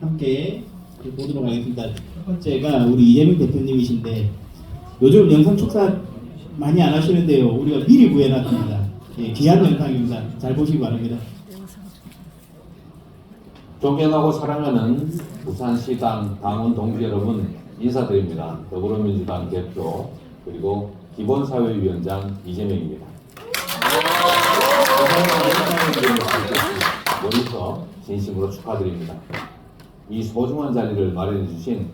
함께 보도록 하겠습니다. 첫 번째가 우리 이재명 대표님이신데 요즘 영상 축사 많이 안 하시는데요. 우리가 미리 구해놨습니다. 예, 귀한 영상입니다. 잘 보시기 바랍니다. 존경하고 사랑하는 부산시당 당원 동지 여러분 인사드립니다. 더불어민주당 대표 그리고 기본사회위원장 이재명입니다. 멀리서 진심으로 축하드립니다. 이 소중한 자리를 마련해 주신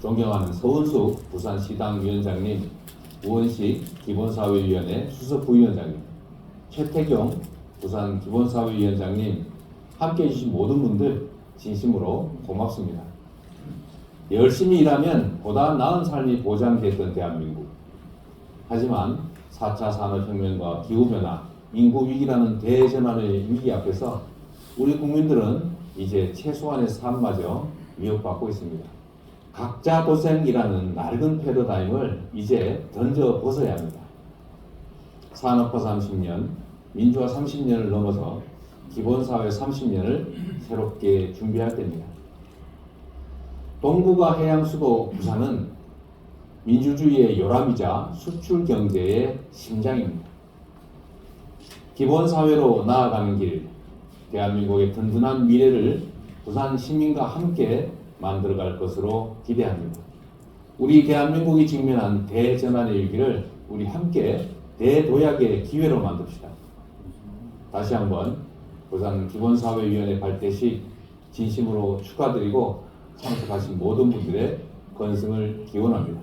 존경하는 서은숙 부산시당 위원장님, 우원식 기본사회위원회 수석부위원장님, 최태경 부산 기본사회위원장님 함께 해주신 모든 분들 진심으로 고맙습니다. 열심히 일하면 보다 나은 삶이 보장됐던 대한민국. 하지만 4차 산업혁명과 기후변화, 인구위기라는 대전환의 위기 앞에서 우리 국민들은 이제 최소한의 삶마저 위협받고 있습니다. 각자 도생이라는 낡은 패러다임을 이제 던져 벗어야 합니다. 산업화 30년, 민주화 30년을 넘어서 기본사회 30년을 새롭게 준비할 때입니다. 동북아 해양 수도 부산은 민주주의의 요람이자 수출 경제의 심장입니다. 기본사회로 나아가는 길, 대한민국의 든든한 미래를 부산 시민과 함께 만들어갈 것으로 기대합니다. 우리 대한민국이 직면한 대전환의 위기를 우리 함께 대도약의 기회로 만듭시다. 다시 한번 부산 기본사회위원회 발대식 진심으로 축하드리고 참석하신 모든 분들의 건승을 기원합니다.